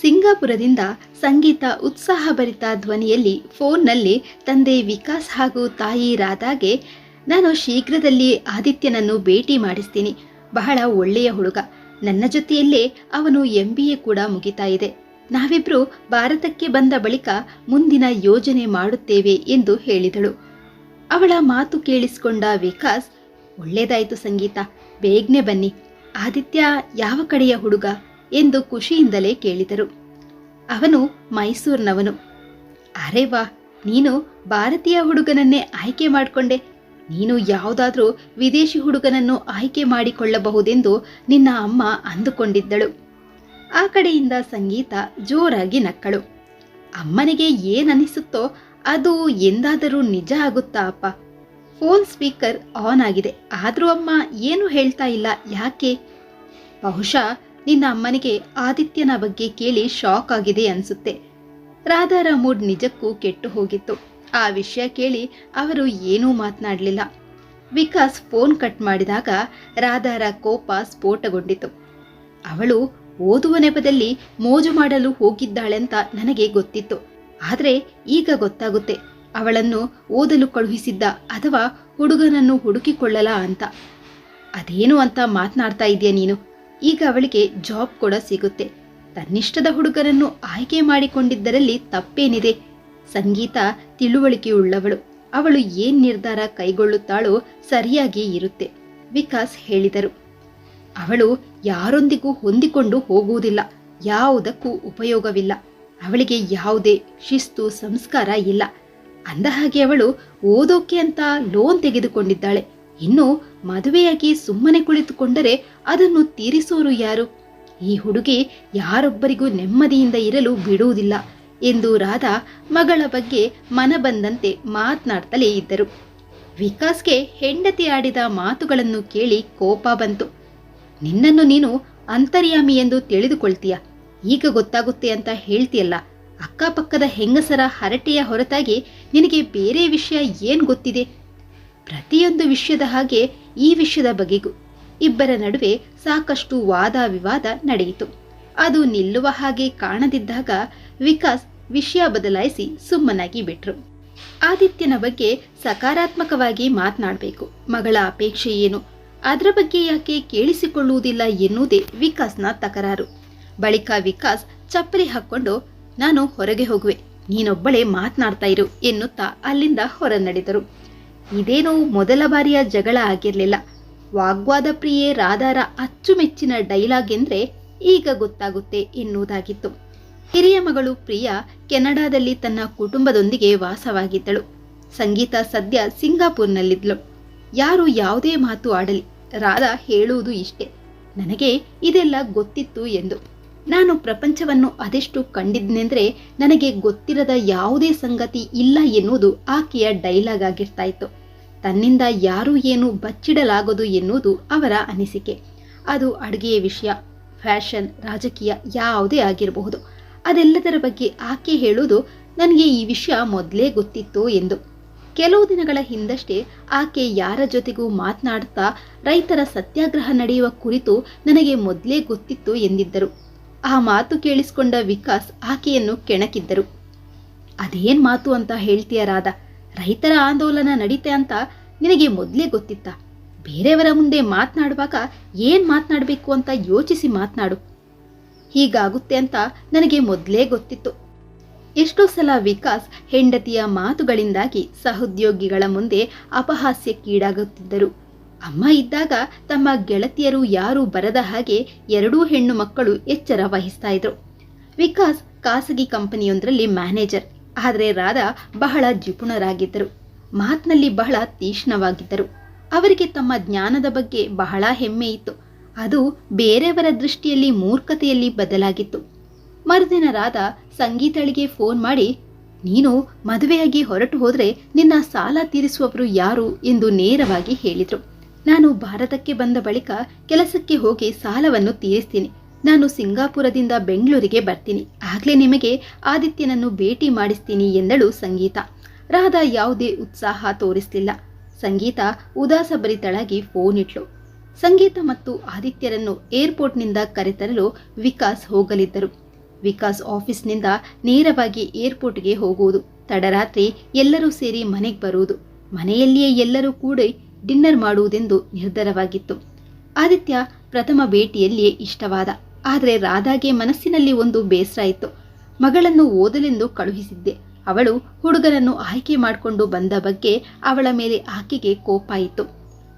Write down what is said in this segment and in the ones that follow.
ಸಿಂಗಾಪುರದಿಂದ ಸಂಗೀತ ಉತ್ಸಾಹಭರಿತ ಧ್ವನಿಯಲ್ಲಿ ಫೋನ್ನಲ್ಲಿ ತಂದೆ ವಿಕಾಸ್ ಹಾಗೂ ತಾಯಿ ರಾಧಾಗೆ ನಾನು ಶೀಘ್ರದಲ್ಲಿ ಆದಿತ್ಯನನ್ನು ಭೇಟಿ ಮಾಡಿಸ್ತೀನಿ. ಬಹಳ ಒಳ್ಳೆಯ ಹುಡುಗ. ನನ್ನ ಜೊತೆಯಲ್ಲೇ ಅವನು ಎಂ ಎ ಕೂಡ ಮುಗಿತಾ ಇದೆ. ನಾವಿಬ್ರು ಭಾರತಕ್ಕೆ ಬಂದ ಬಳಿಕ ಮುಂದಿನ ಯೋಜನೆ ಮಾಡುತ್ತೇವೆ ಎಂದು ಹೇಳಿದಳು. ಅವಳ ಮಾತು ಕೇಳಿಸಿಕೊಂಡ ವಿಕಾಸ್, ಒಳ್ಳೇದಾಯಿತು ಸಂಗೀತ. ಬೇಗನೆ ಬನ್ನಿ. ಆದಿತ್ಯ, ಯಾವ ಕಡೆಯ ಹುಡುಗ? ಎಂದು ಖುಷಿಯಿಂದಲೇ ಕೇಳಿದರು. ಅವನು ಮೈಸೂರಿನವನು. ಅರೆ ವಾ, ನೀನು ಭಾರತೀಯ ಹುಡುಗನನ್ನೇ ಆಯ್ಕೆ ಮಾಡಿಕೊಂಡೆ. ನೀನು ಯಾವುದಾದ್ರೂ ವಿದೇಶಿ ಹುಡುಗನನ್ನು ಆಯ್ಕೆ ಮಾಡಿಕೊಳ್ಳಬಹುದೆಂದು ನಿನ್ನ ಅಮ್ಮ ಅಂದುಕೊಂಡಿದ್ದಳು. ಆ ಕಡೆಯಿಂದ ಸಂಗೀತ ಜೋರಾಗಿ ನಕ್ಕಳು. ಅಮ್ಮನಿಗೆ ಏನನಿಸುತ್ತೋ ಅದು ಎಂದಾದರೂ ನಿಜ ಆಗುತ್ತಾ ಅಪ್ಪ. ಫೋನ್ ಸ್ಪೀಕರ್ ಆನ್ ಆಗಿದೆ. ಆದರೂ ಅಮ್ಮ ಏನು ಹೇಳ್ತಾ ಇಲ್ಲ, ಯಾಕೆ? ಬಹುಶಃ ನಿನ್ನ ಅಮ್ಮನಿಗೆ ಆದಿತ್ಯನ ಬಗ್ಗೆ ಕೇಳಿ ಶಾಕ್ ಆಗಿದೆ ಅನ್ಸುತ್ತೆ. ರಾಧಾರ ಮೂಡ್ ನಿಜಕ್ಕೂ ಕೆಟ್ಟು ಹೋಗಿತ್ತು. ಆ ವಿಷಯ ಕೇಳಿ ಅವರು ಏನೂ ಮಾತನಾಡಲಿಲ್ಲ. ವಿಕಾಸ್ ಫೋನ್ ಕಟ್ ಮಾಡಿದಾಗ ರಾಧಾರ ಕೋಪ ಸ್ಫೋಟಗೊಂಡಿತು ಅವಳು ಓದುವ ನೆಪದಲ್ಲಿ ಮೋಜು ಮಾಡಲು ಹೋಗಿದ್ದಾಳೆಂತ ನನಗೆ ಗೊತ್ತಿತ್ತು. ಆದರೆ ಈಗ ಗೊತ್ತಾಗುತ್ತೆ. ಅವಳನ್ನು ಓದಲು ಕಳುಹಿಸಿದ್ದ ಅಥವಾ ಹುಡುಗನನ್ನು ಹುಡುಕಿಕೊಳ್ಳಲ ಅಂತ. ಅದೇನು ಅಂತ ಮಾತನಾಡ್ತಾ ಇದೆಯಾ ನೀನು? ಈಗ ಅವಳಿಗೆ ಜಾಬ್ ಕೂಡ ಸಿಗುತ್ತೆ. ತನ್ನಿಷ್ಟದ ಹುಡುಗನನ್ನು ಆಯ್ಕೆ ಮಾಡಿಕೊಂಡಿದ್ದರಲ್ಲಿ ತಪ್ಪೇನಿದೆ. ಸಂಗೀತ ತಿಳುವಳಿಕೆಯುಳ್ಳವಳು. ಅವಳು ಏನ್ ನಿರ್ಧಾರ ಕೈಗೊಳ್ಳುತ್ತಾಳೋ ಸರಿಯಾಗಿ ಇರುತ್ತೆ, ವಿಕಾಸ್ ಹೇಳಿದರು. ಅವಳು ಯಾರೊಂದಿಗೂ ಹೊಂದಿಕೊಂಡು ಹೋಗುವುದಿಲ್ಲ, ಯಾವುದಕ್ಕೂ ಉಪಯೋಗವಿಲ್ಲ. ಅವಳಿಗೆ ಯಾವುದೇ ಶಿಸ್ತು, ಸಂಸ್ಕಾರ ಇಲ್ಲ. ಅಂದಹಾಗೆ ಅವಳು ಓದೋಕೆ ಅಂತ ಲೋನ್ ತೆಗೆದುಕೊಂಡಿದ್ದಾಳೆ. ಇನ್ನು ಮದುವೆಯಾಗಿ ಸುಮ್ಮನೆ ಕುಳಿತುಕೊಂಡರೆ ಅದನ್ನು ತೀರಿಸೋರು ಯಾರು? ಈ ಹುಡುಗಿ ಯಾರೊಬ್ಬರಿಗೂ ನೆಮ್ಮದಿಯಿಂದ ಇರಲು ಬಿಡುವುದಿಲ್ಲ ಎಂದು ರಾಧಾ ಮಗಳ ಬಗ್ಗೆ ಮನ ಬಂದಂತೆ ಮಾತನಾಡ್ತಲೇ ಇದ್ದರು. ವಿಕಾಸ್ಗೆ ಹೆಂಡತಿ ಆಡಿದ ಮಾತುಗಳನ್ನು ಕೇಳಿ ಕೋಪ ಬಂತು. ನಿನ್ನನ್ನು ನೀನು ಅಂತರ್ಯಾಮಿ ಎಂದು ತಿಳಿದುಕೊಳ್ತೀಯ. ಈಗ ಗೊತ್ತಾಗುತ್ತೆ ಅಂತ ಹೇಳ್ತಿಯಲ್ಲ. ಅಕ್ಕಪಕ್ಕದ ಹೆಂಗಸರ ಹರಟೆಯ ಹೊರತಾಗಿ ನಿನಗೆ ಬೇರೆ ವಿಷಯ ಏನು ಗೊತ್ತಿದೆ? ಪ್ರತಿಯೊಂದು ವಿಷಯದ ಹಾಗೆ ಈ ವಿಷಯದ ಬಗೆಗೂ ಇಬ್ಬರ ನಡುವೆ ಸಾಕಷ್ಟು ವಾದ ವಿವಾದ ನಡೆಯಿತು. ಅದು ನಿಲ್ಲುವ ಹಾಗೆ ಕಾಣದಿದ್ದಾಗ ವಿಕಾಸ್ ವಿಷಯ ಬದಲಾಯಿಸಿ ಸುಮ್ಮನಾಗಿ ಬಿಟ್ರು. ಆದಿತ್ಯನ ಬಗ್ಗೆ ಸಕಾರಾತ್ಮಕವಾಗಿ ಮಾತನಾಡಬೇಕು. ಮಗಳ ಅಪೇಕ್ಷೆ ಏನು? ಅದರ ಬಗ್ಗೆ ಯಾಕೆ ಕೇಳಿಸಿಕೊಳ್ಳುವುದಿಲ್ಲ ಎನ್ನುವುದೇ ವಿಕಾಸ್ನ ತಕರಾರು. ಬಳಿಕ ವಿಕಾಸ್ ಚಪ್ಪಲಿ ಹಾಕ್ಕೊಂಡು, ನಾನು ಹೊರಗೆ ಹೋಗುವೆ. ನೀನೊಬ್ಬಳೇ ಮಾತನಾಡ್ತಾ ಇರು ಎನ್ನುತ್ತಾ ಅಲ್ಲಿಂದ ಹೊರ ನಡೆದರು ಇದೇನೋ ಮೊದಲ ಬಾರಿಯ ಜಗಳ ಆಗಿರಲಿಲ್ಲ. ವಾಗ್ವಾದ ಪ್ರಿಯೆ ರಾಧಾರ ಅಚ್ಚುಮೆಚ್ಚಿನ ಡೈಲಾಗ್ ಎಂದ್ರೆ ಈಗ ಗೊತ್ತಾಗುತ್ತೆ ಎನ್ನುವುದಾಗಿತ್ತು. ಹಿರಿಯ ಮಗಳು ಪ್ರಿಯಾ ಕೆನಡಾದಲ್ಲಿ ತನ್ನ ಕುಟುಂಬದೊಂದಿಗೆ ವಾಸವಾಗಿದ್ದಳು. ಸಂಗೀತ ಸದ್ಯ ಸಿಂಗಾಪುರ್ನಲ್ಲಿದ್ದಳು ಯಾರು ಯಾವುದೇ ಮಾತು ಆಡಲಿ, ರಾಧಾ ಹೇಳುವುದು ಇಷ್ಟೆ. ನನಗೆ ಇದೆಲ್ಲ ಗೊತ್ತಿತ್ತು ಎಂದು. ನಾನು ಪ್ರಪಂಚವನ್ನು ಅದೆಷ್ಟು ಕಂಡಿದ್ನೆಂದ್ರೆ ನನಗೆ ಗೊತ್ತಿರದ ಯಾವುದೇ ಸಂಗತಿ ಇಲ್ಲ ಎನ್ನುವುದು ಆಕೆಯ ಡೈಲಾಗ್ ಆಗಿರ್ತಾ ಇತ್ತು ತನ್ನಿಂದ ಯಾರೂ ಏನು ಬಚ್ಚಿಡಲಾಗದು ಎನ್ನುವುದು ಅವರ ಅನಿಸಿಕೆ. ಅದು ಅಡುಗೆಯ ವಿಷಯ, ಫ್ಯಾಷನ್, ರಾಜಕೀಯ ಯಾವುದೇ ಆಗಿರಬಹುದು. ಅದೆಲ್ಲದರ ಬಗ್ಗೆ ಆಕೆ ಹೇಳುವುದು, ನನಗೆ ಈ ವಿಷಯ ಮೊದಲೇ ಗೊತ್ತಿತ್ತು ಎಂದು. ಕೆಲವು ದಿನಗಳ ಹಿಂದಷ್ಟೇ ಆಕೆ ಯಾರ ಜೊತೆಗೂ ಮಾತನಾಡುತ್ತಾ ರೈತರ ಸತ್ಯಾಗ್ರಹ ನಡೆಯುವ ಕುರಿತು ನನಗೆ ಮೊದಲೇ ಗೊತ್ತಿತ್ತು ಎಂದಿದ್ದರು. ಆ ಮಾತು ಕೇಳಿಸಿಕೊಂಡ ವಿಕಾಸ್ ಆಕೆಯನ್ನು ಕೆಣಕಿದ್ದರು. ಅದೇನ್ ಮಾತು ಅಂತ ಹೇಳ್ತೀಯ ರೈತರ ಆಂದೋಲನ ನಡೀತೆ ಅಂತ ನಿನಗೆ ಮೊದಲೇ ಗೊತ್ತಿತ್ತ. ಬೇರೆಯವರ ಮುಂದೆ ಮಾತನಾಡುವಾಗ ಏನ್ ಮಾತನಾಡಬೇಕು ಅಂತ ಯೋಚಿಸಿ ಮಾತನಾಡು. ಹೀಗಾಗುತ್ತೆ ಅಂತ ನನಗೆ ಮೊದಲೇ ಗೊತ್ತಿತ್ತು. ಎಷ್ಟೋ ಸಲ ವಿಕಾಸ್ ಹೆಂಡತಿಯ ಮಾತುಗಳಿಂದಾಗಿ ಸಹೋದ್ಯೋಗಿಗಳ ಮುಂದೆ ಅಪಹಾಸ್ಯಕ್ಕೀಡಾಗುತ್ತಿದ್ದರು ಅಮ್ಮ ಇದ್ದಾಗ ತಮ್ಮ ಗೆಳತಿಯರು ಯಾರೂ ಬರದ ಹಾಗೆ ಎರಡೂ ಹೆಣ್ಣು ಮಕ್ಕಳು ಎಚ್ಚರ ವಹಿಸ್ತಾ ಇದ್ರು. ವಿಕಾಸ್ ಖಾಸಗಿ ಕಂಪನಿಯೊಂದರಲ್ಲಿ ಮ್ಯಾನೇಜರ್. ಆದರೆ ರಾಧಾ ಬಹಳ ಜಿಪುಣರಾಗಿದ್ದರು ಮಾತಿನಲ್ಲಿ ಬಹಳ ತೀಕ್ಷ್ಣವಾಗಿದ್ದರು. ಅವರಿಗೆ ತಮ್ಮ ಜ್ಞಾನದ ಬಗ್ಗೆ ಬಹಳ ಹೆಮ್ಮೆ ಇತ್ತು. ಅದು ಬೇರೆಯವರ ದೃಷ್ಟಿಯಲ್ಲಿ ಮೂರ್ಖತೆಯಲ್ಲಿ ಬದಲಾಗಿತ್ತು. ಮರುದಿನ ರಾಧಾ ಸಂಗೀತಳಿಗೆ ಫೋನ್ ಮಾಡಿ, ನೀನು ಮದುವೆಯಾಗಿ ಹೊರಟು ಹೋದರೆ ನಿನ್ನ ಸಾಲ ತೀರಿಸುವವರು ಯಾರು? ಎಂದು ನೇರವಾಗಿ ಹೇಳಿದರು. ನಾನು ಭಾರತಕ್ಕೆ ಬಂದ ಬಳಿಕ ಕೆಲಸಕ್ಕೆ ಹೋಗಿ ಸಾಲವನ್ನು ತೀರಿಸ್ತೀನಿ. ನಾನು ಸಿಂಗಾಪುರದಿಂದ ಬೆಂಗಳೂರಿಗೆ ಬರ್ತೀನಿ. ಆಗ್ಲೇ ನಿಮಗೆ ಆದಿತ್ಯನನ್ನು ಭೇಟಿ ಮಾಡಿಸ್ತೀನಿ ಎಂದಳು ಸಂಗೀತ. ರಾಧಾ ಯಾವುದೇ ಉತ್ಸಾಹ ತೋರಿಸಲಿಲ್ಲ. ಸಂಗೀತ ಉದಾಸಭರಿತಳಾಗಿ ಫೋನ್ ಇಟ್ಲು. ಸಂಗೀತ ಮತ್ತು ಆದಿತ್ಯರನ್ನು ಏರ್ಪೋರ್ಟ್ನಿಂದ ಕರೆತರಲು ವಿಕಾಸ್ ಹೋಗಲಿದ್ದರು. ವಿಕಾಸ್ ಆಫೀಸ್ನಿಂದ ನೇರವಾಗಿ ಏರ್ಪೋರ್ಟ್ಗೆ ಹೋಗುವುದು. ತಡರಾತ್ರಿ ಎಲ್ಲರೂ ಸೇರಿ ಮನೆಗೆ ಬರುವುದು. ಮನೆಯಲ್ಲಿಯೇ ಎಲ್ಲರೂ ಕೂಡಿ ಡಿನ್ನರ್ ಮಾಡುವುದೆಂದು ನಿರ್ಧಾರವಾಗಿತ್ತು. ಆದಿತ್ಯ ಪ್ರಥಮ ಭೇಟಿಯಲ್ಲಿಯೇ ಇಷ್ಟವಾದ ಆದರೆ ರಾಧಾಗೆ ಮನಸ್ಸಿನಲ್ಲಿ ಒಂದು ಬೇಸರ ಇತ್ತು. ಮಗಳನ್ನು ಓದಲೆಂದು ಕಳುಹಿಸಿದ್ದೆ. ಅವಳು ಹುಡುಗನನ್ನು ಆಯ್ಕೆ ಮಾಡಿಕೊಂಡು ಬಂದ ಬಗ್ಗೆ ಅವಳ ಮೇಲೆ ಆಕೆಗೆ ಕೋಪ ಇತ್ತು.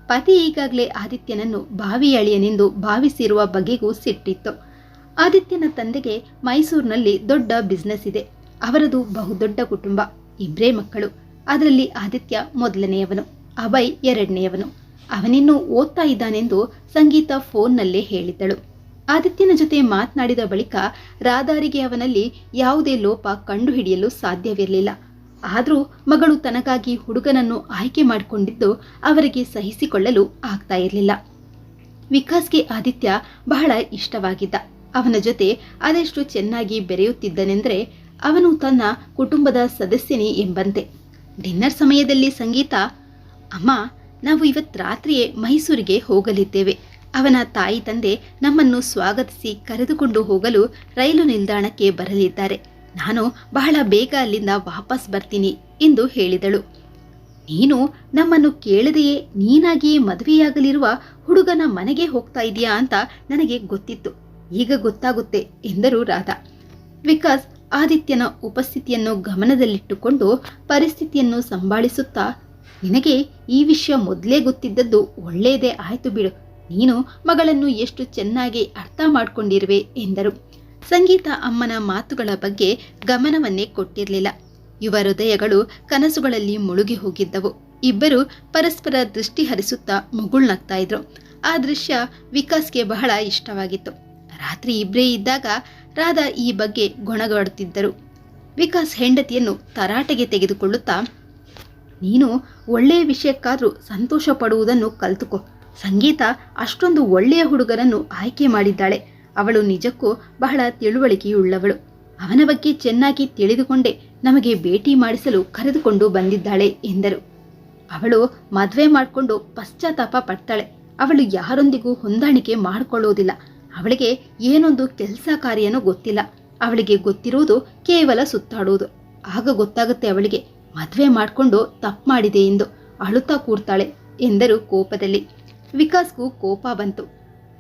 ಪತಿ ಈಗಾಗಲೇ ಆದಿತ್ಯನನ್ನು ಬಾವಿ ಅಳಿಯನೆಂದು ಭಾವಿಸಿರುವ ಬಗೆಗೂ ಸಿಟ್ಟಿತ್ತು. ಆದಿತ್ಯನ ತಂದೆಗೆ ಮೈಸೂರಿನಲ್ಲಿ ದೊಡ್ಡ ಬಿಸ್ನೆಸ್ ಇದೆ. ಅವರದು ಬಹುದೊಡ್ಡ ಕುಟುಂಬ. ಇಬ್ಬರೇ ಮಕ್ಕಳು. ಅದರಲ್ಲಿ ಆದಿತ್ಯ ಮೊದಲನೆಯವನು. ಅಭಯ್ ಎರಡನೆಯವನು. ಅವನಿನ್ನೂ ಓದ್ತಾ ಇದ್ದಾನೆಂದು ಸಂಗೀತ ಫೋನ್ನಲ್ಲೇ ಹೇಳಿದ್ದಳು. ಆದಿತ್ಯನ ಜೊತೆ ಮಾತನಾಡಿದ ಬಳಿಕ ರಾಧಾರಿಗೆ ಅವನಲ್ಲಿ ಯಾವುದೇ ಲೋಪ ಕಂಡುಹಿಡಿಯಲು ಸಾಧ್ಯವಿರಲಿಲ್ಲ. ಆದರೂ ಮಗಳು ತನಗಾಗಿ ಹುಡುಗನನ್ನು ಆಯ್ಕೆ ಮಾಡಿಕೊಂಡಿದ್ದು ಅವರಿಗೆ ಸಹಿಸಿಕೊಳ್ಳಲು ಆಗ್ತಾ ಇರಲಿಲ್ಲ. ವಿಕಾಸ್ಗೆ ಆದಿತ್ಯ ಬಹಳ ಇಷ್ಟವಾಗಿದ್ದ. ಅವನ ಜೊತೆ ಅದೆಷ್ಟು ಚೆನ್ನಾಗಿ ಬೆರೆಯುತ್ತಿದ್ದನೆಂದರೆ ಅವನು ತನ್ನ ಕುಟುಂಬದ ಸದಸ್ಯನೇ ಎಂಬಂತೆ. ಡಿನ್ನರ್ ಸಮಯದಲ್ಲಿ ಸಂಗೀತ, ಅಮ್ಮ, ನಾವು ಇವತ್ತು ರಾತ್ರಿಯೇ ಮೈಸೂರಿಗೆ ಹೋಗಲಿದ್ದೇವೆ. ಅವನ ತಾಯಿ ತಂದೆ ನಮ್ಮನ್ನು ಸ್ವಾಗತಿಸಿ ಕರೆದುಕೊಂಡು ಹೋಗಲು ರೈಲು ನಿಲ್ದಾಣಕ್ಕೆ ಬರಲಿದ್ದಾರೆ. ನಾನು ಬಹಳ ಬೇಗ ಅಲ್ಲಿಂದ ವಾಪಸ್ ಬರ್ತೀನಿ ಎಂದು ಹೇಳಿದಳು. ನೀನು ನಮ್ಮನ್ನು ಕೇಳದೆಯೇ ನೀನಾಗಿಯೇ ಮದುವೆಯಾಗಲಿರುವ ಹುಡುಗನ ಮನೆಗೆ ಹೋಗ್ತಾ ಇದೀಯಾ ಅಂತ ನನಗೆ ಗೊತ್ತಿತ್ತು. ಈಗ ಗೊತ್ತಾಗುತ್ತೆ ಎಂದರು ರಾಧಾ. ವಿಕಾಸ್ ಆದಿತ್ಯನ ಉಪಸ್ಥಿತಿಯನ್ನು ಗಮನದಲ್ಲಿಟ್ಟುಕೊಂಡು ಪರಿಸ್ಥಿತಿಯನ್ನು ಸಂಭಾಳಿಸುತ್ತಾ, ನಿನಗೆ ಈ ವಿಷಯ ಮೊದಲೇ ಗೊತ್ತಿದ್ದದ್ದು ಒಳ್ಳೆಯದೇ ಆಯ್ತು ಬಿಡು. ನೀನು ಮಗಳನ್ನು ಎಷ್ಟು ಚೆನ್ನಾಗಿ ಅರ್ಥ ಮಾಡಿಕೊಂಡಿರುವೆ ಎಂದರು. ಸಂಗೀತ ಅಮ್ಮನ ಮಾತುಗಳ ಬಗ್ಗೆ ಗಮನವನ್ನೇ ಕೊಟ್ಟಿರಲಿಲ್ಲ. ಯುವ ಹೃದಯಗಳು ಕನಸುಗಳಲ್ಲಿ ಮುಳುಗಿ ಹೋಗಿದ್ದವು. ಇಬ್ಬರು ಪರಸ್ಪರ ದೃಷ್ಟಿ ಹರಿಸುತ್ತಾ ಮುಗುಳ್ನಗ್ತಾ ಇದ್ರು. ಆ ದೃಶ್ಯ ವಿಕಾಸ್ಗೆ ಬಹಳ ಇಷ್ಟವಾಗಿತ್ತು. ರಾತ್ರಿ ಇಬ್ಬರೇ ಇದ್ದಾಗ ರಾಧಾ ಈ ಬಗ್ಗೆ ಗೊಣಗಾಡುತ್ತಿದ್ದರು. ವಿಕಾಸ್ ಹೆಂಡತಿಯನ್ನು ತರಾಟೆಗೆ ತೆಗೆದುಕೊಳ್ಳುತ್ತಾ, ನೀನು ಒಳ್ಳೆಯ ವಿಷಯಕ್ಕಾದರೂ ಸಂತೋಷ ಪಡುವುದನ್ನು ಕಲ್ತುಕೋ. ಸಂಗೀತ ಅಷ್ಟೊಂದು ಒಳ್ಳೆಯ ಹುಡುಗರನ್ನು ಆಯ್ಕೆ ಮಾಡಿದ್ದಾಳೆ. ಅವಳು ನಿಜಕ್ಕೂ ಬಹಳ ತಿಳುವಳಿಕೆಯುಳ್ಳವಳು. ಅವನ ಬಗ್ಗೆ ಚೆನ್ನಾಗಿ ತಿಳಿದುಕೊಂಡೇ ನಮಗೆ ಭೇಟಿ ಮಾಡಿಸಲು ಕರೆದುಕೊಂಡು ಬಂದಿದ್ದಾಳೆ ಎಂದರು. ಅವಳು ಮದುವೆ ಮಾಡಿಕೊಂಡು ಪಶ್ಚಾತ್ತಾಪ ಪಡ್ತಾಳೆ. ಅವಳು ಯಾರೊಂದಿಗೂ ಹೊಂದಾಣಿಕೆ ಮಾಡಿಕೊಳ್ಳುವುದಿಲ್ಲ ಅವಳಿಗೆ ಏನೊಂದು ಕೆಲಸ ಕಾರ್ಯನೂ ಗೊತ್ತಿಲ್ಲ. ಅವಳಿಗೆ ಗೊತ್ತಿರುವುದು ಕೇವಲ ಸುತ್ತಾಡುವುದು ಆಗ ಗೊತ್ತಾಗುತ್ತೆ ಅವಳಿಗೆ ಮದುವೆ ಮಾಡಿಕೊಂಡು ತಪ್ಪು ಮಾಡಿದೆ ಎಂದು ಅಳುತ್ತಾ ಕೂರ್ತಾಳೆ ಎಂದರು ಕೋಪದಲ್ಲಿ. ವಿಕಾಸ್ಗೂ ಕೋಪ ಬಂತು.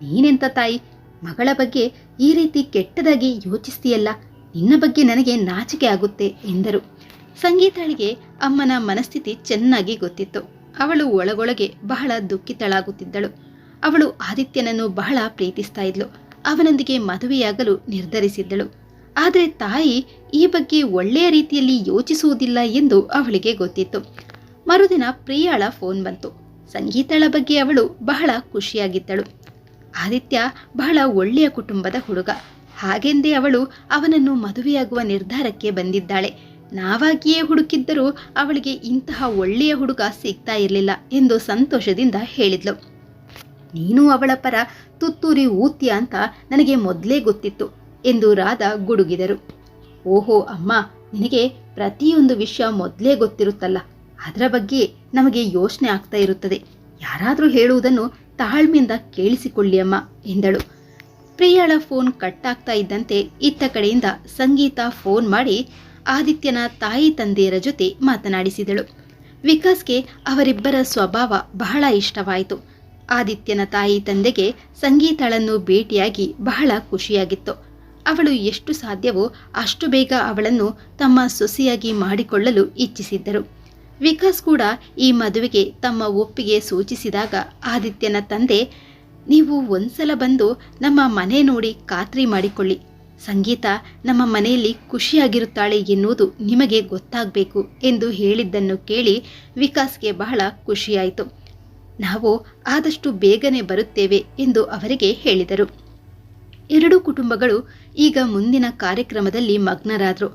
ನೀನೆಂತ ತಾಯಿ, ಮಗಳ ಬಗ್ಗೆ ಈ ರೀತಿ ಕೆಟ್ಟದಾಗಿ ಯೋಚಿಸ್ತೀಯಲ್ಲ? ನಿನ್ನ ಬಗ್ಗೆ ನನಗೆ ನಾಚಿಕೆ ಆಗುತ್ತೆ ಎಂದರು. ಸಂಗೀತಳಿಗೆ ಅಮ್ಮನ ಮನಸ್ಥಿತಿ ಚೆನ್ನಾಗಿ ಗೊತ್ತಿತ್ತು. ಅವಳು ಒಳಗೊಳಗೆ ಬಹಳ ದುಃಖಿತಳಾಗುತ್ತಿದ್ದಳು. ಅವಳು ಆದಿತ್ಯನನ್ನು ಬಹಳ ಪ್ರೀತಿಸ್ತಾ ಇದ್ಲು. ಅವನೊಂದಿಗೆ ಮದುವೆಯಾಗಲು ನಿರ್ಧರಿಸಿದ್ದಳು. ಆದರೆ ತಾಯಿ ಈ ಬಗ್ಗೆ ಒಳ್ಳೆಯ ರೀತಿಯಲ್ಲಿ ಯೋಚಿಸುವುದಿಲ್ಲ ಎಂದು ಅವಳಿಗೆ ಗೊತ್ತಿತ್ತು. ಮರುದಿನ ಪ್ರಿಯಾಳ ಫೋನ್ ಬಂತು. ಸಂಗೀತಳ ಬಗ್ಗೆ ಅವಳು ಬಹಳ ಖುಷಿಯಾಗಿದ್ದಳು. ಆದಿತ್ಯ ಬಹಳ ಒಳ್ಳೆಯ ಕುಟುಂಬದ ಹುಡುಗ. ಹಾಗೆಂದೇ ಅವಳು ಅವನನ್ನು ಮದುವೆಯಾಗುವ ನಿರ್ಧಾರಕ್ಕೆ ಬಂದಿದ್ದಾಳೆ. ನಾವಾಗಿಯೇ ಹುಡುಕಿದ್ದರೂ ಅವಳಿಗೆ ಇಂತಹ ಒಳ್ಳೆಯ ಹುಡುಗ ಸಿಗ್ತಾ ಇರಲಿಲ್ಲ ಎಂದು ಸಂತೋಷದಿಂದ ಹೇಳಿದ್ಲು. ನೀನು ಅವಳ ಪರ ತುತ್ತೂರಿ ಊತ್ಯ ಅಂತ ನನಗೆ ಮೊದಲೇ ಗೊತ್ತಿತ್ತು ಎಂದು ರಾಧಾ ಗುಡುಗಿದರು. ಓಹೋ ಅಮ್ಮ, ನಿನಗೆ ಪ್ರತಿಯೊಂದು ವಿಷಯ ಮೊದಲೇ ಗೊತ್ತಿರುತ್ತಲ್ಲ. ಅದರ ಬಗ್ಗೆ ನಮಗೆ ಯೋಚನೆ ಆಗ್ತಾ ಇರುತ್ತದೆ. ಯಾರಾದರೂ ಹೇಳುವುದನ್ನು ತಾಳ್ಮೆಯಿಂದ ಕೇಳಿಸಿಕೊಳ್ಳಿ ಅಮ್ಮ, ಎಂದಳು. ಪ್ರಿಯಳ ಫೋನ್ ಕಟ್ ಆಗ್ತಾ ಇದ್ದಂತೆ ಇತ್ತ ಕಡೆಯಿಂದ ಸಂಗೀತ ಫೋನ್ ಮಾಡಿ ಆದಿತ್ಯನ ತಾಯಿ ತಂದೆಯರ ಜೊತೆ ಮಾತನಾಡಿಸಿದಳು. ವಿಕಾಸ್ಗೆ ಅವರಿಬ್ಬರ ಸ್ವಭಾವ ಬಹಳ ಇಷ್ಟವಾಯಿತು. ಆದಿತ್ಯನ ತಾಯಿ ತಂದೆಗೆ ಸಂಗೀತಳನ್ನು ಭೇಟಿಯಾಗಿ ಬಹಳ ಖುಷಿಯಾಗಿತ್ತು. ಅವಳು ಎಷ್ಟು ಸಾಧ್ಯವೋ ಅಷ್ಟು ಬೇಗ ಅವಳನ್ನು ತಮ್ಮ ಸೊಸೆಯಾಗಿ ಮಾಡಿಕೊಳ್ಳಲು ಇಚ್ಛಿಸಿದ್ದರು. ವಿಕಾಸ್ ಕೂಡ ಈ ಮದುವೆಗೆ ತಮ್ಮ ಒಪ್ಪಿಗೆ ಸೂಚಿಸಿದಾಗ ಆದಿತ್ಯನ ತಂದೆ, ನೀವು ಒಂದ್ಸಲ ಬಂದು ನಮ್ಮ ಮನೆ ನೋಡಿ ಖಾತ್ರಿ ಮಾಡಿಕೊಳ್ಳಿ. ಸಂಗೀತ ನಮ್ಮ ಮನೆಯಲ್ಲಿ ಖುಷಿಯಾಗಿರುತ್ತಾಳೆ ಎನ್ನುವುದು ನಿಮಗೆ ಗೊತ್ತಾಗಬೇಕು ಎಂದು ಹೇಳಿದ್ದನ್ನು ಕೇಳಿ ವಿಕಾಸ್ಗೆ ಬಹಳ ಖುಷಿಯಾಯಿತು. ನಾವು ಆದಷ್ಟು ಬೇಗನೆ ಬರುತ್ತೇವೆ ಎಂದು ಅವರಿಗೆ ಹೇಳಿದರು. ಎರಡೂ ಕುಟುಂಬಗಳು ಈಗ ಮುಂದಿನ ಕಾರ್ಯಕ್ರಮದಲ್ಲಿ ಮಗ್ನರಾದರು.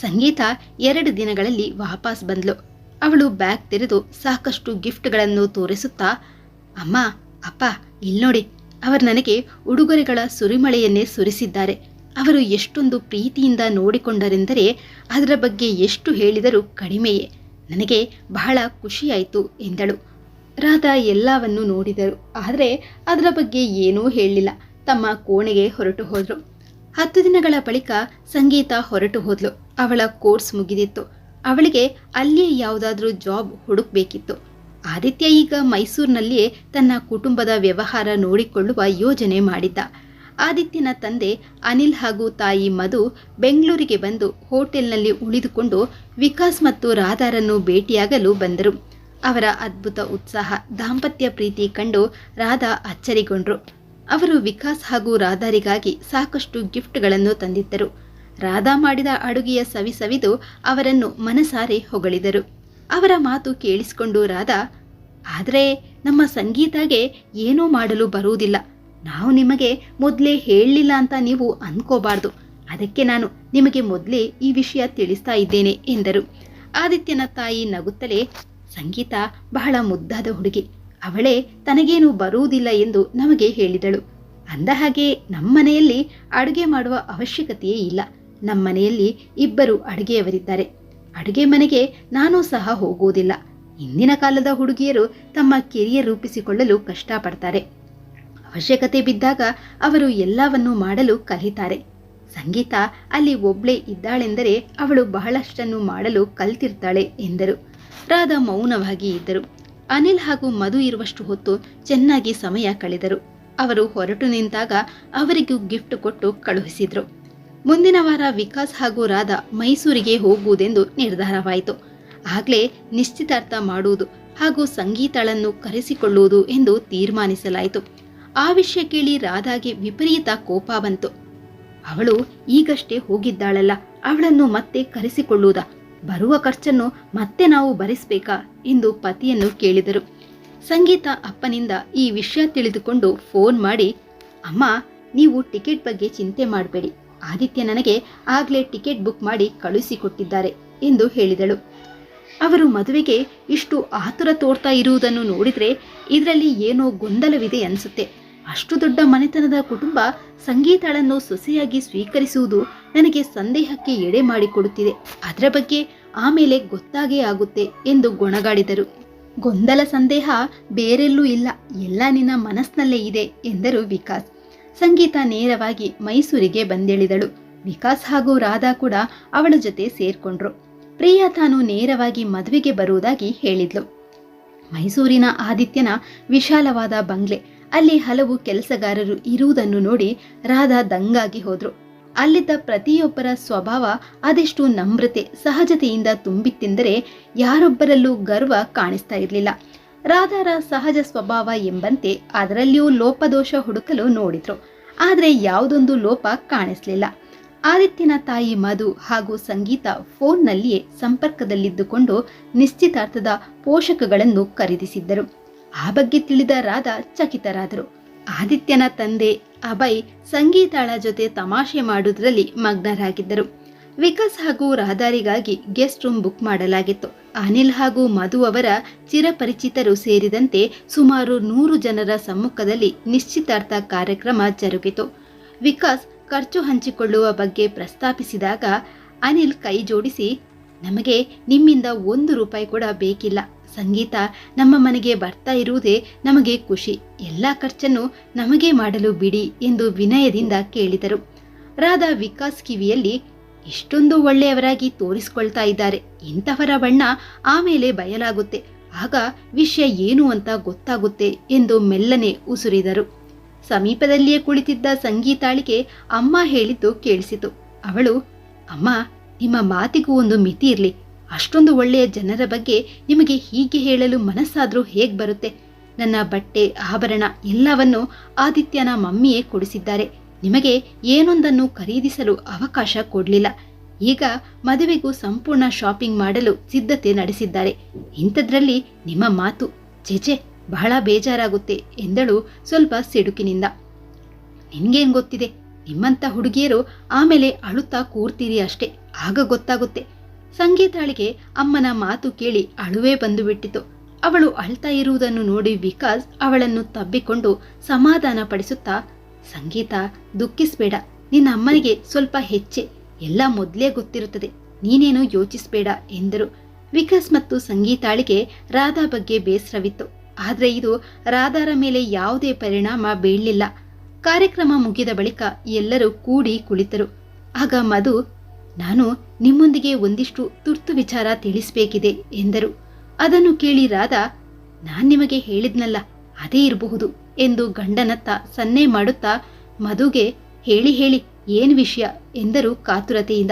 ಸಂಗೀತ ಎರಡು ದಿನಗಳಲ್ಲಿ ವಾಪಸ್ ಬಂದ್ಲು. ಅವಳು ಬ್ಯಾಗ್ ತೆರೆದು ಸಾಕಷ್ಟು ಗಿಫ್ಟ್ಗಳನ್ನು ತೋರಿಸುತ್ತಾ, ಅಮ್ಮ, ಅಪ್ಪ, ಇಲ್ನೋಡಿ, ಅವರು ನನಗೆ ಉಡುಗೊರೆಗಳ ಸುರಿಮಳೆಯನ್ನೇ ಸುರಿಸಿದ್ದಾರೆ. ಅವರು ಎಷ್ಟೊಂದು ಪ್ರೀತಿಯಿಂದ ನೋಡಿಕೊಂಡರೆಂದರೆ ಅದರ ಬಗ್ಗೆ ಎಷ್ಟು ಹೇಳಿದರೂ ಕಡಿಮೆಯೇ. ನನಗೆ ಬಹಳ ಖುಷಿಯಾಯಿತು, ಎಂದಳು. ರಾಧಾ ಎಲ್ಲವನ್ನು ನೋಡಿದರು, ಆದರೆ ಅದರ ಬಗ್ಗೆ ಏನೂ ಹೇಳಲಿಲ್ಲ ತಮ್ಮ ಕೋಣೆಗೆ ಹೊರಟು ಹೋದರು. ಹತ್ತು ದಿನಗಳ ಬಳಿಕ ಸಂಗೀತ ಹೊರಟು ಹೋದ್ಲು. ಅವಳ ಕೋರ್ಸ್ ಮುಗಿದಿತ್ತು. ಅವಳಿಗೆ ಅಲ್ಲಿಯೇ ಯಾವುದಾದ್ರೂ ಜಾಬ್ ಹುಡುಕ್ಬೇಕಿತ್ತು. ಆದಿತ್ಯ ಈಗ ಮೈಸೂರಿನಲ್ಲಿಯೇ ತನ್ನ ಕುಟುಂಬದ ವ್ಯವಹಾರ ನೋಡಿಕೊಳ್ಳುವ ಯೋಜನೆ ಮಾಡಿದ್ದ. ಆದಿತ್ಯನ ತಂದೆ ಅನಿಲ್ ಹಾಗೂ ತಾಯಿ ಮಧು ಬೆಂಗಳೂರಿಗೆ ಬಂದು ಹೋಟೆಲ್ನಲ್ಲಿ ಉಳಿದುಕೊಂಡು ವಿಕಾಸ್ ಮತ್ತು ರಾಧಾರನ್ನು ಭೇಟಿಯಾಗಲು ಬಂದರು. ಅವರ ಅದ್ಭುತ ಉತ್ಸಾಹ, ದಾಂಪತ್ಯ ಪ್ರೀತಿ ಕಂಡು ರಾಧಾ ಅಚ್ಚರಿಗೊಂಡ್ರು. ಅವರು ವಿಕಾಸ್ ಹಾಗೂ ರಾಧಾರಿಗಾಗಿ ಸಾಕಷ್ಟು ಗಿಫ್ಟ್ಗಳನ್ನು ತಂದಿದ್ದರು. ರಾಧಾ ಮಾಡಿದ ಅಡುಗೆಯ ಸವಿ ಸವಿದು ಅವರನ್ನು ಮನಸಾರೆ ಹೊಗಳಿದರು. ಅವರ ಮಾತು ಕೇಳಿಸಿಕೊಂಡು ರಾಧಾ, ಆದರೆ ನಮ್ಮ ಸಂಗೀತಾಗೆ ಏನೂ ಮಾಡಲು ಬರುವುದಿಲ್ಲ. ನಾವು ನಿಮಗೆ ಮೊದಲೇ ಹೇಳಲಿಲ್ಲ ಅಂತ ನೀವು ಅಂದ್ಕೋಬಾರ್ದು. ಅದಕ್ಕೆ ನಾನು ನಿಮಗೆ ಮೊದಲೇ ಈ ವಿಷಯ ತಿಳಿಸ್ತಾ ಇದ್ದೇನೆ ಎಂದರು. ಆದಿತ್ಯನ ತಾಯಿ ನಗುತ್ತಲೇ, ಸಂಗೀತ ಬಹಳ ಮುದ್ದಾದ ಹುಡುಗಿ. ಅವಳೇ ತನಗೇನು ಬರುವುದಿಲ್ಲ ಎಂದು ನಮಗೆ ಹೇಳಿದಳು. ಅಂದ ಹಾಗೆ ನಮ್ಮನೆಯಲ್ಲಿ ಅಡುಗೆ ಮಾಡುವ ಅವಶ್ಯಕತೆಯೇ ಇಲ್ಲ. ನಮ್ಮನೆಯಲ್ಲಿ ಇಬ್ಬರು ಅಡುಗೆಯವರಿದ್ದಾರೆ. ಅಡುಗೆ ಮನೆಗೆ ನಾನೂ ಸಹ ಹೋಗುವುದಿಲ್ಲ. ಇಂದಿನ ಕಾಲದ ಹುಡುಗಿಯರು ತಮ್ಮ ಕೆರಿಯರ್ ರೂಪಿಸಿಕೊಳ್ಳಲು ಕಷ್ಟಪಡ್ತಾರೆ. ಅವಶ್ಯಕತೆ ಬಿದ್ದಾಗ ಅವರು ಎಲ್ಲವನ್ನೂ ಮಾಡಲು ಕಲಿತಾರೆ. ಸಂಗೀತ ಅಲ್ಲಿ ಒಬ್ಳೇ ಇದ್ದಾಳೆಂದರೆ ಅವಳು ಬಹಳಷ್ಟನ್ನು ಮಾಡಲು ಕಲ್ತಿರ್ತಾಳೆ ಎಂದರು. ರಾಧಾ ಮೌನವಾಗಿ ಇದ್ದರು. ಅನಿಲ್ ಹಾಗೂ ಮಧು ಇರುವಷ್ಟು ಹೊತ್ತು ಚೆನ್ನಾಗಿ ಸಮಯ ಕಳೆದರು. ಅವರು ಹೊರಟು ನಿಂತಾಗ ಅವರಿಗೂ ಗಿಫ್ಟ್ ಕೊಟ್ಟು ಕಳುಹಿಸಿದ್ರು. ಮುಂದಿನ ವಾರ ವಿಕಾಸ್ ಹಾಗೂ ರಾಧಾ ಮೈಸೂರಿಗೆ ಹೋಗುವುದೆಂದು ನಿರ್ಧಾರವಾಯಿತು. ಆಗ್ಲೇ ನಿಶ್ಚಿತಾರ್ಥ ಮಾಡುವುದು ಹಾಗೂ ಸಂಗೀತಳನ್ನು ಕರೆಸಿಕೊಳ್ಳುವುದು ಎಂದು ತೀರ್ಮಾನಿಸಲಾಯಿತು. ಆ ವಿಷಯ ಕೇಳಿ ರಾಧಾಗೆ ವಿಪರೀತ ಕೋಪ ಬಂತು. ಅವಳು ಈಗಷ್ಟೇ ಹೋಗಿದ್ದಾಳಲ್ಲ, ಅವಳನ್ನು ಮತ್ತೆ ಕರೆಸಿಕೊಳ್ಳುವುದಾ? ಬರುವ ಖರ್ಚನ್ನು ಮತ್ತೆ ನಾವು ಭರಿಸಬೇಕಾ? ಎಂದು ಪತಿಯನ್ನು ಕೇಳಿದರು. ಸಂಗೀತ ಅಪ್ಪನಿಂದ ಈ ವಿಷಯ ತಿಳಿದುಕೊಂಡು ಫೋನ್ ಮಾಡಿ, ಅಮ್ಮ, ನೀವು ಟಿಕೆಟ್ ಬಗ್ಗೆ ಚಿಂತೆ ಮಾಡಬೇಡಿ. ಆದಿತ್ಯ ನನಗೆ ಆಗ್ಲೇ ಟಿಕೆಟ್ ಬುಕ್ ಮಾಡಿ ಕಳುಹಿಸಿಕೊಟ್ಟಿದ್ದಾರೆ ಎಂದು ಹೇಳಿದಳು. ಅವರು ಮದುವೆಗೆ ಇಷ್ಟು ಆತುರ ತೋರ್ತಾ ಇರುವುದನ್ನು ನೋಡಿದ್ರೆ ಇದರಲ್ಲಿ ಏನೋ ಗೊಂದಲವಿದೆ ಅನಿಸುತ್ತೆ. ಅಷ್ಟು ದೊಡ್ಡ ಮನೆತನದ ಕುಟುಂಬ ಸಂಗೀತಳನ್ನು ಸೊಸೆಯಾಗಿ ಸ್ವೀಕರಿಸುವುದು ನನಗೆ ಸಂದೇಹಕ್ಕೆ ಎಡೆ ಮಾಡಿಕೊಡುತ್ತಿದೆ. ಅದರ ಬಗ್ಗೆ ಆಮೇಲೆ ಗೊತ್ತಾಗೇ ಆಗುತ್ತೆ ಎಂದು ಗೊಣಗಾಡಿದರು. ಗೊಂದಲ ಸಂದೇಹ ಬೇರೆಲ್ಲೂ ಇಲ್ಲ. ಎಲ್ಲ ನಿನ್ನ ಮನಸ್ಸಿನಲ್ಲೇ ಇದೆ ಎಂದರು ವಿಕಾಸ್. ಸಂಗೀತ ನೇರವಾಗಿ ಮೈಸೂರಿಗೆ ಬಂದಿಳಿದಳು. ವಿಕಾಸ್ ಹಾಗೂ ರಾಧಾ ಕೂಡ ಅವಳ ಜೊತೆ ಸೇರ್ಕೊಂಡ್ರು. ಪ್ರಿಯಾ ತಾನು ನೇರವಾಗಿ ಮದುವೆಗೆ ಬರುವುದಾಗಿ ಹೇಳಿದ್ಲು. ಮೈಸೂರಿನ ಆದಿತ್ಯನ ವಿಶಾಲವಾದ ಬಂಗ್ಲೆ, ಅಲ್ಲಿ ಹಲವು ಕೆಲಸಗಾರರು ಇರುವುದನ್ನು ನೋಡಿ ರಾಧಾ ದಂಗಾಗಿ ಹೋದ್ರು. ಅಲ್ಲಿದ್ದ ಪ್ರತಿಯೊಬ್ಬರ ಸ್ವಭಾವ ಅದೆಷ್ಟು ನಮ್ರತೆ, ಸಹಜತೆಯಿಂದ ತುಂಬಿತ್ತೆಂದರೆ ಯಾರೊಬ್ಬರಲ್ಲೂ ಗರ್ವ ಕಾಣಿಸ್ತಾ ಇರಲಿಲ್ಲ. ರಾಧಾರ ಸಹಜ ಸ್ವಭಾವ ಎಂಬಂತೆ ಅದರಲ್ಲಿಯೂ ಲೋಪದೋಷ ಹುಡುಕಲು ನೋಡಿದ್ರು. ಆದರೆ ಯಾವುದೊಂದು ಲೋಪ ಕಾಣಿಸ್ಲಿಲ್ಲ. ಆದಿತ್ಯನ ತಾಯಿ ಮಧು ಹಾಗೂ ಸಂಗೀತ ಫೋನ್ನಲ್ಲಿಯೇ ಸಂಪರ್ಕದಲ್ಲಿದ್ದುಕೊಂಡು ನಿಶ್ಚಿತಾರ್ಥದ ಪೋಷಕಗಳನ್ನು ಖರೀದಿಸಿದ್ದರು. ಆ ಬಗ್ಗೆ ತಿಳಿದ ರಾಧಾ ಚಕಿತರಾದರು. ಆದಿತ್ಯನ ತಂದೆ ಅಭಯ್ ಸಂಗೀತಾಳ ಜೊತೆ ತಮಾಷೆ ಮಾಡುವುದರಲ್ಲಿ ಮಗ್ನರಾಗಿದ್ದರು. ವಿಕಾಸ್ ಹಾಗೂ ರಹದಾರಿಗಾಗಿ ಗೆಸ್ಟ್ ರೂಮ್ ಬುಕ್ ಮಾಡಲಾಗಿತ್ತು. ಅನಿಲ್ ಹಾಗೂ ಮಧು ಅವರ ಚಿರಪರಿಚಿತರು ಸೇರಿದಂತೆ ಸುಮಾರು ನೂರು ಜನರ ಸಮ್ಮುಖದಲ್ಲಿ ನಿಶ್ಚಿತಾರ್ಥ ಕಾರ್ಯಕ್ರಮ ಜರುಗಿತು. ವಿಕಾಸ್ ಖರ್ಚು ಹಂಚಿಕೊಳ್ಳುವ ಬಗ್ಗೆ ಪ್ರಸ್ತಾಪಿಸಿದಾಗ ಅನಿಲ್ ಕೈ ಜೋಡಿಸಿ, ನಮಗೆ ನಿಮ್ಮಿಂದ ಒಂದು ರೂಪಾಯಿ ಕೂಡ ಬೇಕಿಲ್ಲ. ಸಂಗೀತ ನಮ್ಮ ಮನೆಗೆ ಬರ್ತಾ ಇರುವುದೇ ನಮಗೆ ಖುಷಿ. ಎಲ್ಲ ಖರ್ಚನ್ನು ನಮಗೆ ಮಾಡಲು ಬಿಡಿ ಎಂದು ವಿನಯದಿಂದ ಕೇಳಿದರು. ರಾಧಾ ವಿಕಾಸ್ ಕಿವಿಯಲ್ಲಿ ಇಷ್ಟೊಂದು ಒಳ್ಳೆಯವರಾಗಿ ತೋರಿಸ್ಕೊಳ್ತಾ ಇದ್ದಾರೆ. ಇಂಥವರ ಬಣ್ಣ ಆಮೇಲೆ ಬಯಲಾಗುತ್ತೆ. ಆಗ ವಿಷಯ ಏನು ಅಂತ ಗೊತ್ತಾಗುತ್ತೆ ಎಂದು ಮೆಲ್ಲನೆ ಉಸುರಿದರು. ಸಮೀಪದಲ್ಲಿಯೇ ಕುಳಿತಿದ್ದ ಸಂಗೀತಾಳಿಗೆ ಅಮ್ಮ ಹೇಳಿದ್ದು ಕೇಳಿಸಿತು. ಅವಳು, ಅಮ್ಮ, ನಿಮ್ಮ ಮಾತಿಗೂ ಒಂದು ಮಿತಿ ಇರಲಿ. ಅಷ್ಟೊಂದು ಒಳ್ಳೆಯ ಜನರ ಬಗ್ಗೆ ನಿಮಗೆ ಹೀಗೆ ಹೇಳಲು ಮನಸ್ಸಾದರೂ ಹೇಗೆ ಬರುತ್ತೆ? ನನ್ನ ಬಟ್ಟೆ, ಆಭರಣ ಎಲ್ಲವನ್ನು ಆದಿತ್ಯನ ಮಮ್ಮಿಯೇ ಕೊಡಿಸಿದ್ದಾರೆ. ನಿಮಗೆ ಏನೊಂದನ್ನು ಖರೀದಿಸಲು ಅವಕಾಶ ಕೊಡಲಿಲ್ಲ. ಈಗ ಮದುವೆಗೂ ಸಂಪೂರ್ಣ ಶಾಪಿಂಗ್ ಮಾಡಲು ಸಿದ್ಧತೆ ನಡೆಸಿದ್ದಾರೆ. ಇಂಥದ್ರಲ್ಲಿ ನಿಮ್ಮ ಮಾತು ಚೇಚೆ ಬಹಳ ಬೇಜಾರಾಗುತ್ತೆ ಎಂದಳು ಸ್ವಲ್ಪ ಸಿಡುಕಿನಿಂದ. ನಿನ್ಗೇನ್ ಗೊತ್ತಿದೆ? ನಿಮ್ಮಂಥ ಹುಡುಗಿಯರು ಆಮೇಲೆ ಅಳುತ್ತಾ ಕೂರ್ತೀರಿ ಅಷ್ಟೇ, ಆಗ ಗೊತ್ತಾಗುತ್ತೆ. ಸಂಗೀತಾಳಿಗೆ ಅಮ್ಮನ ಮಾತು ಕೇಳಿ ಅಳುವೇ ಬಂದು ಬಿಟ್ಟಿತು ಅವಳು ಅಳ್ತಾ ಇರುವುದನ್ನು ನೋಡಿ ವಿಕಾಸ್ ಅವಳನ್ನು ತಬ್ಬಿಕೊಂಡು ಸಮಾಧಾನ ಪಡಿಸುತ್ತಾ ಸಂಗೀತ ದುಃಖಿಸ್ಬೇಡ. ನಿನ್ನ ಅಮ್ಮನಿಗೆ ಸ್ವಲ್ಪ ಹೆಚ್ಚೆ. ಎಲ್ಲ ಮೊದಲೇ ಗೊತ್ತಿರುತ್ತದೆ. ನೀನೇನು ಯೋಚಿಸ್ಬೇಡ ಎಂದರು. ವಿಕಾಸ್ ಮತ್ತು ಸಂಗೀತಾಳಿಗೆ ರಾಧಾ ಬಗ್ಗೆ ಬೇಸರವಿತ್ತು. ಆದರೆ ಇದು ರಾಧಾರ ಮೇಲೆ ಯಾವುದೇ ಪರಿಣಾಮ ಬೀಳಲಿಲ್ಲ. ಕಾರ್ಯಕ್ರಮ ಮುಗಿದ ಬಳಿಕ ಎಲ್ಲರೂ ಕೂಡಿ ಕುಳಿತರು. ಆಗ ಮಧು, ನಾನು ನಿಮ್ಮೊಂದಿಗೆ ಒಂದಿಷ್ಟು ತುರ್ತು ವಿಚಾರ ತಿಳಿಸಬೇಕಿದೆ ಎಂದರು. ಅದನ್ನು ಕೇಳಿ ರಾಧಾ, ನಾನ್ ನಿಮಗೆ ಹೇಳಿದ್ನಲ್ಲ, ಅದೇ ಇರಬಹುದು. ಎಂದು ಗಂಡನತ್ತ ಸನ್ನೆ ಮಾಡುತ್ತಾ ಮಧುಗೆ ಹೇಳಿ ಹೇಳಿ ಏನ್ ವಿಷಯ ಎಂದರು ಕಾತುರತೆಯಿಂದ.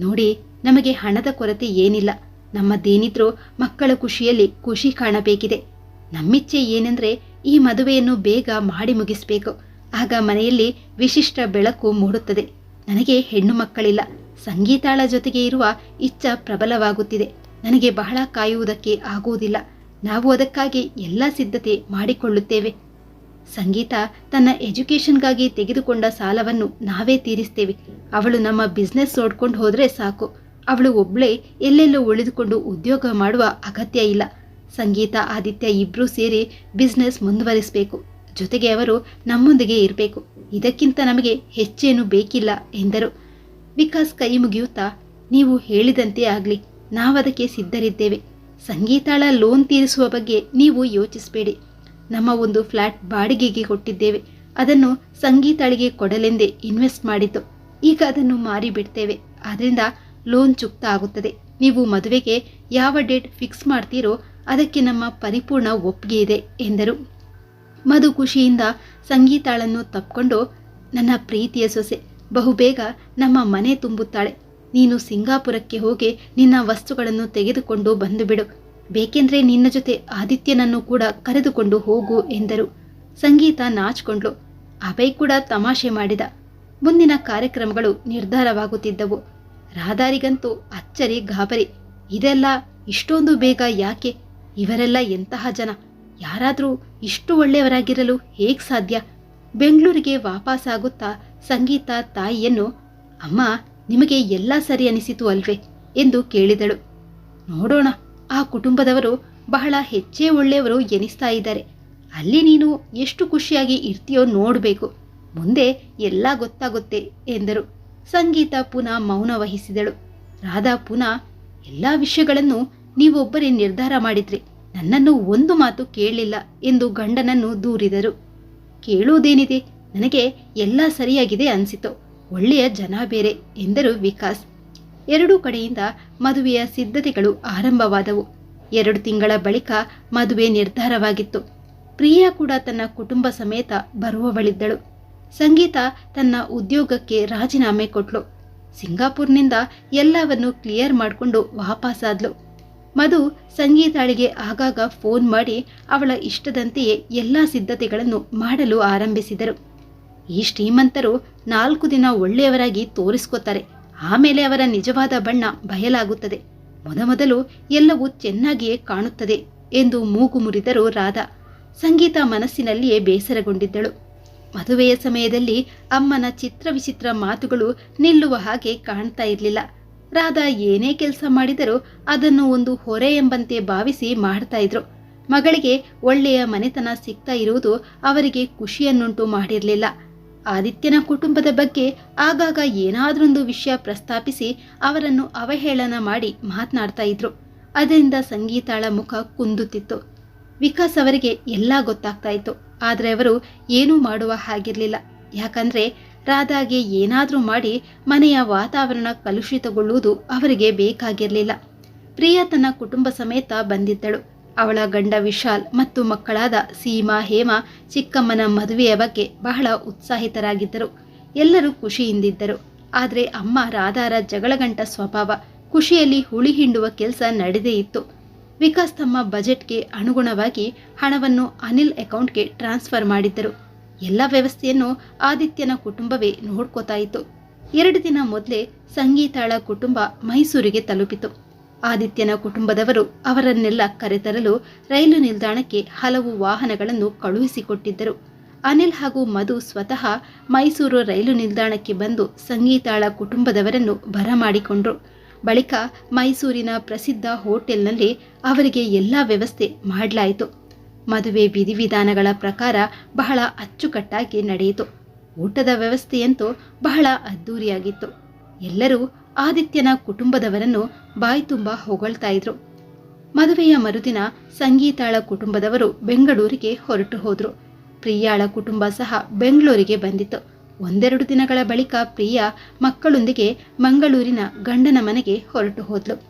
ನೋಡಿ, ನಮಗೆ ಹಣದ ಕೊರತೆ ಏನಿಲ್ಲ. ನಮ್ಮದೇನಿದ್ರೂ ಮಕ್ಕಳ ಖುಷಿಯಲ್ಲಿ ಖುಷಿ ಕಾಣಬೇಕಿದೆ. ನಮ್ಮಿಚ್ಛೆ ಏನೆಂದ್ರೆ ಈ ಮದುವೆಯನ್ನು ಬೇಗ ಮಾಡಿ ಮುಗಿಸಬೇಕು. ಆಗ ಮನೆಯಲ್ಲಿ ವಿಶಿಷ್ಟ ಬೆಳಕು ಮೂಡುತ್ತದೆ. ನನಗೆ ಹೆಣ್ಣು ಮಕ್ಕಳಿಲ್ಲ. ಸಂಗೀತಾಳ ಜೊತೆಗೆ ಇರುವ ಇಚ್ಛ ಪ್ರಬಲವಾಗುತ್ತಿದೆ. ನನಗೆ ಬಹಳ ಕಾಯುವುದಕ್ಕೆ ಆಗುವುದಿಲ್ಲ. ನಾವು ಅದಕ್ಕಾಗಿ ಎಲ್ಲ ಸಿದ್ಧತೆ ಮಾಡಿಕೊಳ್ಳುತ್ತೇವೆ. ಸಂಗೀತ ತನ್ನ ಎಜುಕೇಷನ್ಗಾಗಿ ತೆಗೆದುಕೊಂಡ ಸಾಲವನ್ನು ನಾವೇ ತೀರಿಸ್ತೇವೆ. ಅವಳು ನಮ್ಮ ಬಿಸ್ನೆಸ್ ನೋಡ್ಕೊಂಡು ಹೋದರೆ ಸಾಕು. ಅವಳು ಒಬ್ಳೆ ಎಲ್ಲೆಲ್ಲೋ ಉಳಿದುಕೊಂಡು ಉದ್ಯೋಗ ಮಾಡುವ ಅಗತ್ಯ ಇಲ್ಲ. ಸಂಗೀತ, ಆದಿತ್ಯ ಇಬ್ಬರೂ ಸೇರಿ ಬಿಸ್ನೆಸ್ ಮುಂದುವರಿಸಬೇಕು. ಜೊತೆಗೆ ಅವರು ನಮ್ಮೊಂದಿಗೆ ಇರಬೇಕು. ಇದಕ್ಕಿಂತ ನಮಗೆ ಹೆಚ್ಚೇನು ಬೇಕಿಲ್ಲ ಎಂದರು. ವಿಕಾಸ್ ಕೈ ಮುಗಿಯುತ್ತಾ, ನೀವು ಹೇಳಿದಂತೆ ಆಗಲಿ, ನಾವದಕ್ಕೆ ಸಿದ್ಧರಿದ್ದೇವೆ. ಸಂಗೀತಾಳ ಲೋನ್ ತೀರಿಸುವ ಬಗ್ಗೆ ನೀವು ಯೋಚಿಸಬೇಡಿ. ನಮ್ಮ ಒಂದು ಫ್ಲ್ಯಾಟ್ ಬಾಡಿಗೆಗೆ ಕೊಟ್ಟಿದ್ದೇವೆ. ಅದನ್ನು ಸಂಗೀತಾಳಿಗೆ ಕೊಡಲೆಂದೇ ಇನ್ವೆಸ್ಟ್ ಮಾಡಿದ್ದು. ಈಗ ಅದನ್ನು ಮಾರಿ ಬಿಡ್ತೇವೆ. ಆದ್ರಿಂದ ಲೋನ್ ಚುಕ್ತ ಆಗುತ್ತದೆ. ನೀವು ಮದುವೆಗೆ ಯಾವ ಡೇಟ್ ಫಿಕ್ಸ್ ಮಾಡ್ತೀರೋ ಅದಕ್ಕೆ ನಮ್ಮ ಪರಿಪೂರ್ಣ ಒಪ್ಪಿಗೆ ಇದೆ, ಎಂದರು. ಮಧು ಖುಷಿಯಿಂದ ಸಂಗೀತಾಳನ್ನು ತಪ್ಕೊಂಡು, ನನ್ನ ಪ್ರೀತಿಯ ಸೊಸೆ, ಬಹುಬೇಗ ನಮ್ಮ ಮನೆ ತುಂಬುತ್ತಾಳೆ. ನೀನು ಸಿಂಗಾಪುರಕ್ಕೆ ಹೋಗಿ ನಿನ್ನ ವಸ್ತುಗಳನ್ನು ತೆಗೆದುಕೊಂಡು ಬಂದು ಬಿಡು ಬೇಕೆಂದ್ರೆ ನಿನ್ನ ಜೊತೆ ಆದಿತ್ಯನನ್ನು ಕೂಡ ಕರೆದುಕೊಂಡು ಹೋಗು ಎಂದರು. ಸಂಗೀತ ನಾಚ್ಕೊಂಡ್ಲು ಅಭಯ್ ಕೂಡ ತಮಾಷೆ ಮಾಡಿದ. ಮುಂದಿನ ಕಾರ್ಯಕ್ರಮಗಳು ನಿರ್ಧಾರವಾಗುತ್ತಿದ್ದವು. ರಾಧಾರಿಗಂತೂ ಅಚ್ಚರಿ ಗಾಬರಿ. ಇದೆಲ್ಲ ಇಷ್ಟೊಂದು ಬೇಗ ಯಾಕೆ? ಇವರೆಲ್ಲ ಎಂತಹ ಜನ? ಯಾರಾದರೂ ಇಷ್ಟು ಒಳ್ಳೆಯವರಾಗಿರಲು ಹೇಗೆ ಸಾಧ್ಯ? ಬೆಂಗಳೂರಿಗೆ ವಾಪಸ್ಸಾಗುತ್ತಾ ಸಂಗೀತ ತಾಯಿಯನ್ನು, ಅಮ್ಮ, ನಿಮಗೆ ಎಲ್ಲ ಸರಿ ಅನಿಸಿತು ಅಲ್ವೇ? ಎಂದು ಕೇಳಿದಳು. ನೋಡೋಣ. ಆ ಕುಟುಂಬದವರು ಬಹಳ ಹೆಚ್ಚೇ ಒಳ್ಳೆಯವರು ಎನಿಸ್ತಾ ಇದ್ದಾರೆ. ಅಲ್ಲಿ ನೀನು ಎಷ್ಟು ಖುಷಿಯಾಗಿ ಇರ್ತೀಯೋ ನೋಡಬೇಕು. ಮುಂದೆ ಎಲ್ಲ ಗೊತ್ತಾಗುತ್ತೆ ಎಂದರು. ಸಂಗೀತ ಪುನಃ ಮೌನ ವಹಿಸಿದಳು. ರಾಧಾ ಪುನಃ, ಎಲ್ಲ ವಿಷಯಗಳನ್ನು ನೀವೊಬ್ಬರೇ ನಿರ್ಧಾರ ಮಾಡಿದ್ರಿ. ನನ್ನನ್ನು ಒಂದು ಮಾತು ಕೇಳಲಿಲ್ಲ ಎಂದು ಗಂಡನನ್ನು ದೂರಿದರು. ಕೇಳುವುದೇನಿದೆ ನನಗೆ ಎಲ್ಲ ಸರಿಯಾಗಿದೆ ಅನಿಸಿತು. ಒಳ್ಳೆಯ ಜನ ಬೇರೆ ಎಂದರು ವಿಕಾಸ್. ಎರಡೂ ಕಡೆಯಿಂದ ಮದುವೆಯ ಸಿದ್ಧತೆಗಳು ಆರಂಭವಾದವು. ಎರಡು ತಿಂಗಳ ಬಳಿಕ ಮದುವೆ ನಿರ್ಧಾರವಾಗಿತ್ತು. ಪ್ರಿಯಾ ಕೂಡ ತನ್ನ ಕುಟುಂಬ ಸಮೇತ ಬರುವವಳಿದ್ದಳು. ಸಂಗೀತ ತನ್ನ ಉದ್ಯೋಗಕ್ಕೆ ರಾಜೀನಾಮೆ ಕೊಟ್ಲು. ಸಿಂಗಾಪುರ್ನಿಂದ ಎಲ್ಲವನ್ನು ಕ್ಲಿಯರ್ ಮಾಡಿಕೊಂಡು ವಾಪಸ್ಸಾದ್ಲು ಮಧು ಸಂಗೀತಾಳಿಗೆ ಆಗಾಗ ಫೋನ್ ಮಾಡಿ ಅವಳ ಇಷ್ಟದಂತೆಯೇ ಎಲ್ಲ ಸಿದ್ಧತೆಗಳನ್ನು ಮಾಡಲು ಆರಂಭಿಸಿದರು. ಈ ಶ್ರೀಮಂತರು ನಾಲ್ಕು ದಿನ ಒಳ್ಳೆಯವರಾಗಿ ತೋರಿಸ್ಕೋತಾರೆ. ಆಮೇಲೆ ಅವರ ನಿಜವಾದ ಬಣ್ಣ ಬಯಲಾಗುತ್ತದೆ. ಮೊದಮೊದಲು ಎಲ್ಲವೂ ಚೆನ್ನಾಗಿಯೇ ಕಾಣುತ್ತದೆ ಎಂದು ಮೂಗು ಮುರಿದರು ರಾಧಾ ಸಂಗೀತ ಮನಸ್ಸಿನಲ್ಲಿಯೇ ಬೇಸರಗೊಂಡಿದ್ದಳು. ಮದುವೆಯ ಸಮಯದಲ್ಲಿ ಅಮ್ಮನ ಚಿತ್ರ ವಿಚಿತ್ರ ಮಾತುಗಳು ನಿಲ್ಲುವ ಹಾಗೆ ಕಾಣ್ತಾ ಇರಲಿಲ್ಲ. ರಾಧಾ ಏನೇ ಕೆಲಸ ಮಾಡಿದರೂ ಅದನ್ನು ಒಂದು ಹೊರೆ ಎಂಬಂತೆ ಭಾವಿಸಿ ಮಾಡ್ತಾ ಇದ್ರು. ಮಗಳಿಗೆ ಒಳ್ಳೆಯ ಮನೆತನ ಸಿಗ್ತಾ ಇರುವುದು ಅವರಿಗೆ ಖುಷಿಯನ್ನುಂಟು ಮಾಡಿರಲಿಲ್ಲ. ಆದಿತ್ಯನ ಕುಟುಂಬದ ಬಗ್ಗೆ ಆಗಾಗ ಏನಾದ್ರೊಂದು ವಿಷಯ ಪ್ರಸ್ತಾಪಿಸಿ ಅವರನ್ನು ಅವಹೇಳನ ಮಾಡಿ ಮಾತನಾಡ್ತಾ ಇದ್ರು. ಅದರಿಂದ ಸಂಗೀತಾಳ ಮುಖ ಕುಂದುತ್ತಿತ್ತು. ವಿಕಾಸ್ ಅವರಿಗೆ ಎಲ್ಲ ಗೊತ್ತಾಗ್ತಾ ಇತ್ತು. ಆದರೆ ಅವರು ಏನೂ ಮಾಡುವ ಹಾಗಿರಲಿಲ್ಲ. ಯಾಕಂದ್ರೆ ರಾಧಾಗೆ ಏನಾದರೂ ಮಾಡಿ ಮನೆಯ ವಾತಾವರಣ ಕಲುಷಿತಗೊಳ್ಳುವುದು ಅವರಿಗೆ ಬೇಕಾಗಿರಲಿಲ್ಲ. ಪ್ರಿಯಾ ತನ್ನ ಕುಟುಂಬ ಸಮೇತ ಬಂದಿದ್ದಳು. ಅವಳ ಗಂಡ ವಿಶಾಲ್ ಮತ್ತು ಮಕ್ಕಳಾದ ಸೀಮಾ, ಹೇಮ ಚಿಕ್ಕಮ್ಮನ ಮದುವೆಯ ಬಗ್ಗೆ ಬಹಳ ಉತ್ಸಾಹಿತರಾಗಿದ್ದರು. ಎಲ್ಲರೂ ಖುಷಿಯಿಂದಿದ್ದರು. ಆದರೆ ಅಮ್ಮ ರಾಧಾರ ಜಗಳಗಂಟ ಸ್ವಭಾವ ಖುಷಿಯಲ್ಲಿ ಹುಳಿ ಹಿಂಡುವ ಕೆಲಸ ನಡೆದೇ ಇತ್ತು. ವಿಕಾಸ್ ತಮ್ಮ ಬಜೆಟ್ಗೆ ಅನುಗುಣವಾಗಿ ಹಣವನ್ನು ಅನಿಲ್ ಅಕೌಂಟ್ಗೆ ಟ್ರಾನ್ಸ್ಫರ್ ಮಾಡಿದ್ದರು. ಎಲ್ಲ ವ್ಯವಸ್ಥೆಯನ್ನು ಆದಿತ್ಯನ ಕುಟುಂಬವೇ ನೋಡ್ಕೋತಾ ಇತ್ತು. ಎರಡು ದಿನ ಮೊದಲೇ ಸಂಗೀತಾಳ ಕುಟುಂಬ ಮೈಸೂರಿಗೆ ತಲುಪಿತು. ಆದಿತ್ಯನ ಕುಟುಂಬದವರು ಅವರನ್ನೆಲ್ಲ ಕರೆತರಲು ರೈಲು ನಿಲ್ದಾಣಕ್ಕೆ ಹಲವು ವಾಹನಗಳನ್ನು ಕಳುಹಿಸಿಕೊಟ್ಟಿದ್ದರು. ಅನಿಲ್ ಹಾಗೂ ಮಧು ಸ್ವತಃ ಮೈಸೂರು ರೈಲು ನಿಲ್ದಾಣಕ್ಕೆ ಬಂದು ಸಂಗೀತಾಳ ಕುಟುಂಬದವರನ್ನು ಬರಮಾಡಿಕೊಂಡರು ಬಳಿಕ ಮೈಸೂರಿನ ಪ್ರಸಿದ್ಧ ಹೋಟೆಲ್ನಲ್ಲಿ ಅವರಿಗೆ ಎಲ್ಲ ವ್ಯವಸ್ಥೆ ಮಾಡಲಾಯಿತು. ಮದುವೆ ವಿಧಿವಿಧಾನಗಳ ಪ್ರಕಾರ ಬಹಳ ಅಚ್ಚುಕಟ್ಟಾಗಿ ನಡೆಯಿತು. ಊಟದ ವ್ಯವಸ್ಥೆಯಂತೂ ಬಹಳ ಅದ್ಧೂರಿಯಾಗಿತ್ತು ಎಲ್ಲರೂ ಆದಿತ್ಯನ ಕುಟುಂಬದವರನ್ನು ಬಾಯ್ತುಂಬ ಹೊಗಳ್ತಾ ಇದ್ರು. ಮದುವೆಯ ಮರುದಿನ ಸಂಗೀತಾಳ ಕುಟುಂಬದವರು ಬೆಂಗಳೂರಿಗೆ ಹೊರಟು ಹೋದ್ರು. ಪ್ರಿಯಾಳ ಕುಟುಂಬ ಸಹ ಬೆಂಗಳೂರಿಗೆ ಬಂದಿತ್ತು. ಒಂದೆರಡು ದಿನಗಳ ಬಳಿಕ ಪ್ರಿಯಾ ಮಕ್ಕಳೊಂದಿಗೆ ಮಂಗಳೂರಿನ ಗಂಡನ ಮನೆಗೆ ಹೊರಟು ಹೋದ್ಲು.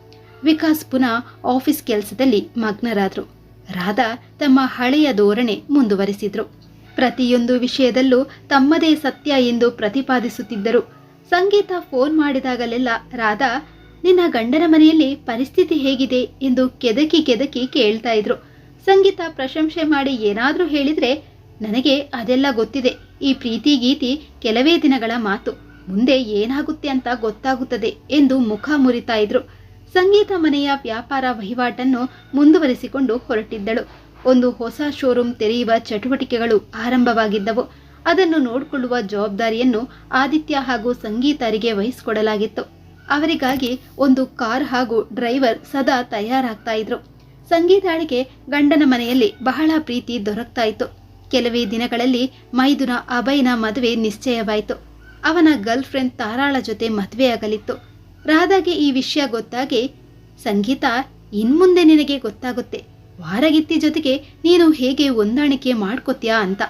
ವಿಕಾಸ್ ಪುನಃ ಆಫೀಸ್ ಕೆಲಸದಲ್ಲಿ ಮಗ್ನರಾದ್ರು. ರಾಧಾ ತಮ್ಮ ಹಳೆಯ ಧೋರಣೆ ಮುಂದುವರಿಸಿದ್ರು. ಪ್ರತಿಯೊಂದು ವಿಷಯದಲ್ಲೂ ತಮ್ಮದೇ ಸತ್ಯ ಎಂದು ಪ್ರತಿಪಾದಿಸುತ್ತಿದ್ದರು. ಸಂಗೀತ ಫೋನ್ ಮಾಡಿದಾಗಲೆಲ್ಲ ರಾಧಾ, ನಿನ್ನ ಗಂಡನ ಮನೆಯಲ್ಲಿ ಪರಿಸ್ಥಿತಿ ಹೇಗಿದೆ ಎಂದು ಕೆದಕಿ ಕೆದಕಿ ಕೇಳ್ತಾ ಇದ್ರು. ಸಂಗೀತ ಪ್ರಶಂಸೆ ಮಾಡಿ ಏನಾದರೂ ಹೇಳಿದ್ರೆ ನನಗೆ ಅದೆಲ್ಲ ಗೊತ್ತಿದೆ. ಈ ಪ್ರೀತಿ ಗೀತಿ ಕೆಲವೇ ದಿನಗಳ ಮಾತು. ಮುಂದೆ ಏನಾಗುತ್ತೆ ಅಂತ ಗೊತ್ತಾಗುತ್ತದೆ ಎಂದು ಮುಖ ಮುರಿತಾ ಇದ್ರು. ಸಂಗೀತ ಮನೆಯ ವ್ಯಾಪಾರ ವಹಿವಾಟನ್ನು ಮುಂದುವರಿಸಿಕೊಂಡು ಹೊರಟಿದ್ದಳು. ಒಂದು ಹೊಸ ಶೋರೂಮ್ ತೆರೆಯುವ ಚಟುವಟಿಕೆಗಳು ಆರಂಭವಾಗಿದ್ದವು. ಅದನ್ನು ನೋಡಿಕೊಳ್ಳುವ ಜವಾಬ್ದಾರಿಯನ್ನು ಆದಿತ್ಯ ಹಾಗೂ ಸಂಗೀತರಿಗೆ ವಹಿಸಿಕೊಡಲಾಗಿತ್ತು. ಅವರಿಗಾಗಿ ಒಂದು ಕಾರ್ ಹಾಗೂ ಡ್ರೈವರ್ ಸದಾ ತಯಾರಾಗ್ತಾ ಇದ್ರು. ಸಂಗೀತಾಳಿಗೆ ಗಂಡನ ಮನೆಯಲ್ಲಿ ಬಹಳ ಪ್ರೀತಿ ದೊರಕ್ತಾ ಇತ್ತು. ಕೆಲವೇ ದಿನಗಳಲ್ಲಿ ಮೈದುನ ಅಭಯ್ನ ಮದುವೆ ನಿಶ್ಚಯವಾಯಿತು. ಅವನ ಗರ್ಲ್ ಫ್ರೆಂಡ್ ತಾರಾಳ ಜೊತೆ ಮದುವೆಯಾಗಲಿತ್ತು ರಾಧಾಗೆ ಈ ವಿಷಯ ಗೊತ್ತಾಗಿ, ಸಂಗೀತ, ಇನ್ಮುಂದೆ ನಿನಗೆ ಗೊತ್ತಾಗುತ್ತೆ. ವಾರಗಿತ್ತಿ ಜೊತೆಗೆ ನೀನು ಹೇಗೆ ಹೊಂದಾಣಿಕೆ ಮಾಡ್ಕೊತ್ಯಾ ಅಂತ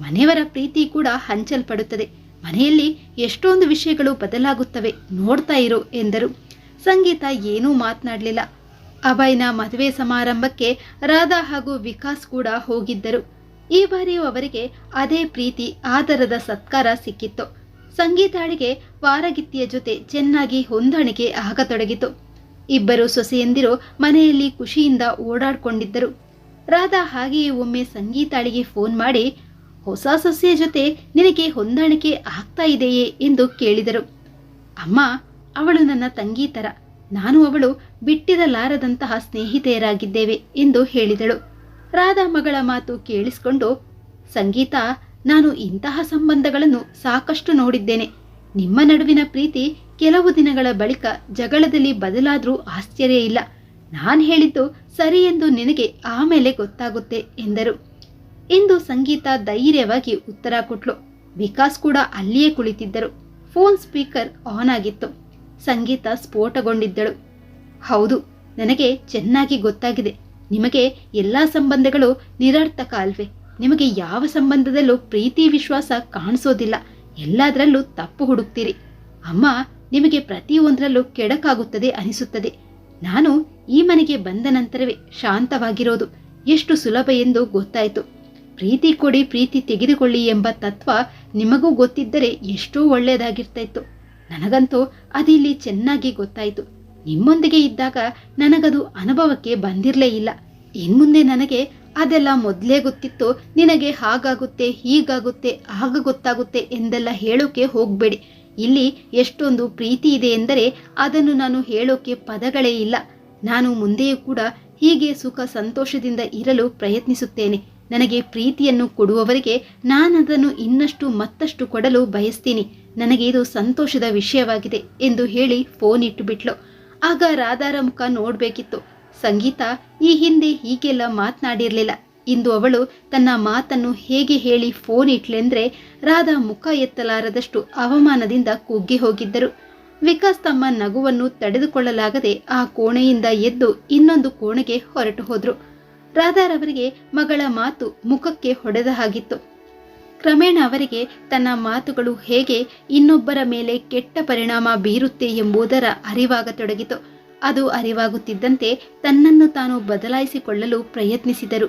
ಮನೆಯವರ ಪ್ರೀತಿ ಕೂಡ ಹಂಚಲ್ಪಡುತ್ತದೆ. ಮನೆಯಲ್ಲಿ ಎಷ್ಟೊಂದು ವಿಷಯಗಳು ಬದಲಾಗುತ್ತವೆ ನೋಡ್ತಾ ಇರು ಎಂದರು. ಸಂಗೀತ ಏನೂ ಮಾತನಾಡಲಿಲ್ಲ. ಅಭಯ್ನ ಮದುವೆ ಸಮಾರಂಭಕ್ಕೆ ರಾಧಾ ಹಾಗೂ ವಿಕಾಸ್ ಕೂಡ ಹೋಗಿದ್ದರು. ಈ ಬಾರಿಯೂ ಅವರಿಗೆ ಅದೇ ಪ್ರೀತಿ, ಆದರದ ಸತ್ಕಾರ ಸಿಕ್ಕಿತ್ತು. ಸಂಗೀತಾಳಿಗೆ ವಾರಗಿತ್ತಿಯ ಜೊತೆ ಚೆನ್ನಾಗಿ ಹೊಂದಾಣಿಕೆ ಆಗತೊಡಗಿತು. ಇಬ್ಬರು ಸೊಸೆಯಂದಿರು ಮನೆಯಲ್ಲಿ ಖುಷಿಯಿಂದ ಓಡಾಡ್ಕೊಂಡಿದ್ದರು. ರಾಧಾ ಹಾಗೆಯೇ ಒಮ್ಮೆ ಸಂಗೀತಾಳಿಗೆ ಫೋನ್ ಮಾಡಿ ಹೊಸ ಸಸ್ಯ ಜೊತೆ ನಿನಗೆ ಹೊಂದಾಣಿಕೆ ಆಗ್ತಾ ಇದೆಯೇ ಎಂದು ಕೇಳಿದರು. ಅಮ್ಮ, ಅವಳು ನನ್ನ ತಂಗಿ ತರ ನಾನು ಅವಳು ಬಿಟ್ಟಿರಲಾರದಂತಹ ಸ್ನೇಹಿತೆಯರಾಗಿದ್ದೇವೆ ಎಂದು ಹೇಳಿದಳು. ರಾಧಾ ಮಗಳ ಮಾತು ಕೇಳಿಸಿಕೊಂಡು, ಸಂಗೀತ, ನಾನು ಇಂತಹ ಸಂಬಂಧಗಳನ್ನು ಸಾಕಷ್ಟು ನೋಡಿದ್ದೇನೆ. ನಿಮ್ಮ ನಡುವಿನ ಪ್ರೀತಿ ಕೆಲವು ದಿನಗಳ ಬಳಿಕ ಜಗಳದಲ್ಲಿ ಬದಲಾದರೂ ಆಶ್ಚರ್ಯ ಇಲ್ಲ. ನಾನು ಹೇಳಿದ್ದು ಸರಿ ಎಂದು ನಿನಗೆ ಆಮೇಲೆ ಗೊತ್ತಾಗುತ್ತೆ ಎಂದರು. ಎಂದು ಸಂಗೀತ ಧೈರ್ಯವಾಗಿ ಉತ್ತರ ಕೊಟ್ಲು. ವಿಕಾಸ್ ಕೂಡ ಅಲ್ಲಿಯೇ ಕುಳಿತಿದ್ದರು. ಫೋನ್ ಸ್ಪೀಕರ್ ಆನ್ ಆಗಿತ್ತು. ಸಂಗೀತ ಸ್ಫೋಟಗೊಂಡಿದ್ದಳು. ಹೌದು, ನನಗೆ ಚೆನ್ನಾಗಿ ಗೊತ್ತಾಗಿದೆ. ನಿಮಗೆ ಎಲ್ಲ ಸಂಬಂಧಗಳು ನಿರರ್ಥಕ ಅಲ್ವೇ? ನಿಮಗೆ ಯಾವ ಸಂಬಂಧದಲ್ಲೂ ಪ್ರೀತಿ ವಿಶ್ವಾಸ ಕಾಣಿಸೋದಿಲ್ಲ. ಎಲ್ಲದರಲ್ಲೂ ತಪ್ಪು ಹುಡುಕ್ತೀರಿ. ಅಮ್ಮ, ನಿಮಗೆ ಪ್ರತಿಯೊಂದರಲ್ಲೂ ಕೆಡಕಾಗುತ್ತದೆ ಅನಿಸುತ್ತದೆ. ನಾನು ಈ ಮನೆಗೆ ಬಂದ ನಂತರವೇ ಶಾಂತವಾಗಿರೋದು. ಎಷ್ಟು ಸುಲಭ ಎಂದು ಗೊತ್ತಾಯಿತು. ಪ್ರೀತಿ ಕೊಡಿ, ಪ್ರೀತಿ ತೆಗೆದುಕೊಳ್ಳಿ ಎಂಬ ತತ್ವ ನಿಮಗೂ ಗೊತ್ತಿದ್ದರೆ ಎಷ್ಟೋ ಒಳ್ಳೆಯದಾಗಿರ್ತಾಯಿತ್ತು. ನನಗಂತೂ ಅದಿಲ್ಲಿ ಚೆನ್ನಾಗಿ ಗೊತ್ತಾಯಿತು. ನಿಮ್ಮೊಂದಿಗೆ ಇದ್ದಾಗ ನನಗದು ಅನುಭವಕ್ಕೆ ಬಂದಿರಲೇ ಇಲ್ಲ. ಇನ್ಮುಂದೆ ನನಗೆ ಅದೆಲ್ಲ ಮೊದಲೇ ಗೊತ್ತಿತ್ತು. ನಿನಗೆ ಹಾಗಾಗುತ್ತೆ, ಹೀಗಾಗುತ್ತೆ, ಆಗ ಗೊತ್ತಾಗುತ್ತೆ ಎಂದೆಲ್ಲ ಹೇಳೋಕೆ ಹೋಗಬೇಡಿ. ಇಲ್ಲಿ ಎಷ್ಟೊಂದು ಪ್ರೀತಿ ಇದೆ ಎಂದರೆ ಅದನ್ನು ನಾನು ಹೇಳೋಕೆ ಪದಗಳೇ ಇಲ್ಲ. ನಾನು ಮುಂದೆಯೂ ಕೂಡ ಹೀಗೆ ಸುಖ ಸಂತೋಷದಿಂದ ಇರಲು ಪ್ರಯತ್ನಿಸುತ್ತೇನೆ. ನನಗೆ ಪ್ರೀತಿಯನ್ನು ಕೊಡುವವರಿಗೆ ನಾನದನ್ನು ಇನ್ನಷ್ಟು ಮತ್ತಷ್ಟು ಕೊಡಲು ಬಯಸ್ತೀನಿ. ನನಗೆ ಇದು ಸಂತೋಷದ ವಿಷಯವಾಗಿದೆ ಎಂದು ಹೇಳಿ ಫೋನ್ ಇಟ್ಟುಬಿಟ್ಲು. ಆಗ ರಾಧಾರ ಮುಖ ನೋಡಬೇಕಿತ್ತು. ಸಂಗೀತ, ಈ ಹಿಂದೆ ಹೀಗೆಲ್ಲ ಮಾತನಾಡಿರಲಿಲ್ಲ. ಇಂದು ಅವಳು ತನ್ನ ಮಾತನ್ನು ಹೇಗೆ ಹೇಳಿ ಫೋನ್ ಇಟ್ಲೆಂದ್ರೆ ರಾಧಾ ಮುಖ ಎತ್ತಲಾರದಷ್ಟು ಅವಮಾನದಿಂದ ಕುಗ್ಗಿ ಹೋಗಿದ್ದರು. ವಿಕಾಸ್ ತಮ್ಮ ನಗುವನ್ನು ತಡೆದುಕೊಳ್ಳಲಾಗದೆ ಆ ಕೋಣೆಯಿಂದ ಎದ್ದು ಇನ್ನೊಂದು ಕೋಣೆಗೆ ಹೊರಟು ಹೋದ್ರು. ರಾಧಾರವರಿಗೆ ಮಗಳ ಮಾತು ಮುಖಕ್ಕೆ ಹೊಡೆದ ಹಾಗಿತ್ತು. ಕ್ರಮೇಣ ಅವರಿಗೆ ತನ್ನ ಮಾತುಗಳು ಹೇಗೆ ಇನ್ನೊಬ್ಬರ ಮೇಲೆ ಕೆಟ್ಟ ಪರಿಣಾಮ ಬೀರುತ್ತೆ ಎಂಬುದರ ಅರಿವಾಗತೊಡಗಿತು. ಅದು ಅರಿವಾಗುತ್ತಿದ್ದಂತೆ ತನ್ನನ್ನು ತಾನು ಬದಲಾಯಿಸಿಕೊಳ್ಳಲು ಪ್ರಯತ್ನಿಸಿದರು.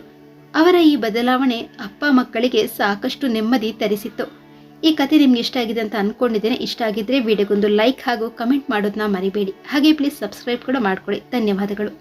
ಅವರ ಈ ಬದಲಾವಣೆ ಅಪ್ಪ ಮಕ್ಕಳಿಗೆ ಸಾಕಷ್ಟು ನೆಮ್ಮದಿ ತರಿಸಿತ್ತು. ಈ ಕತೆ ನಿಮ್ಗೆ ಇಷ್ಟ ಆಗಿದೆ ಅಂತ ಅನ್ಕೊಂಡಿದ್ದೇನೆ. ಇಷ್ಟ ಆಗಿದ್ರೆ ವಿಡಿಯೋಗೊಂದು ಲೈಕ್ ಹಾಗೂ ಕಮೆಂಟ್ ಮಾಡೋದನ್ನ ಮರಿಬೇಡಿ. ಹಾಗೆ ಪ್ಲೀಸ್ ಸಬ್ಸ್ಕ್ರೈಬ್ ಕೂಡ ಮಾಡ್ಕೊಳ್ಳಿ. ಧನ್ಯವಾದಗಳು.